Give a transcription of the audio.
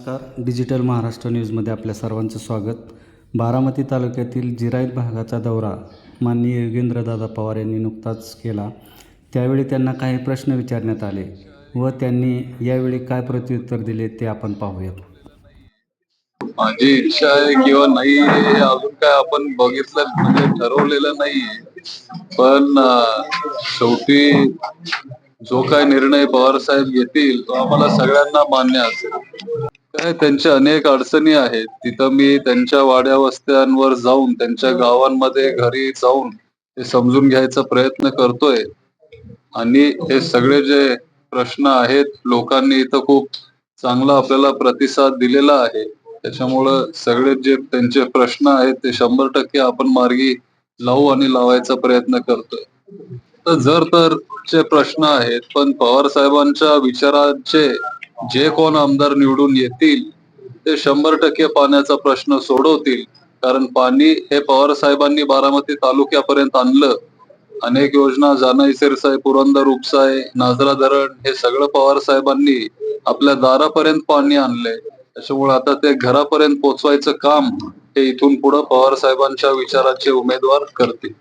नमस्कार. डिजिटल महाराष्ट्र न्यूजमध्ये आपल्या सर्वांचं स्वागत. बारामती तालुक्यातील जिरायत भागाचा दौरा माननीय योगेंद्रदादा पवार यांनी नुकताच केला. त्यावेळी त्यांना काही प्रश्न विचारण्यात आले व त्यांनी यावेळी काय प्रत्युत्तर दिले ते आपण पाहूयात. माझी इच्छा आहे किंवा नाही अजून काय आपण बघितलं म्हणजे ठरवलेलं नाहीये पण शेवटी जो काय निर्णय पवार साहेब घेतील तो आम्हाला सगळ्यांना मान्य असेल. त्यांच्या अनेक अडचणी आहेत. तिथं मी त्यांच्या वाड्या वस्त्यांवर जाऊन त्यांच्या गावांमध्ये घरी जाऊन ते समजून घ्यायचा प्रयत्न करतोय. आणि हे सगळे जे प्रश्न आहेत लोकांनी इथं खूप चांगला आपल्याला प्रतिसाद दिलेला आहे. त्याच्यामुळं सगळे जे त्यांचे प्रश्न आहेत ते शंभर टक्के आपण मार्गी लावू आणि लावायचा प्रयत्न करतोय. तर जर तर चे प्रश्न आहेत पण पवार साहेबांच्या विचारांचे जे कोण आमदार निवडून येतील ते शंभर टक्के पाण्याचा प्रश्न सोडवतील. कारण पाणी हे पवार साहेबांनी बारामती तालुक्यापर्यंत आणलं. अनेक योजना जानाई पुरंदर उपसाय नाजरा धरण हे सगळं पवार साहेबांनी आपल्या दारापर्यंत पाणी आणले त्याच्यामुळे आता ते घरापर्यंत पोचवायचं काम हे इथून पुढे पवार साहेबांच्या विचाराचे उमेदवार करतील.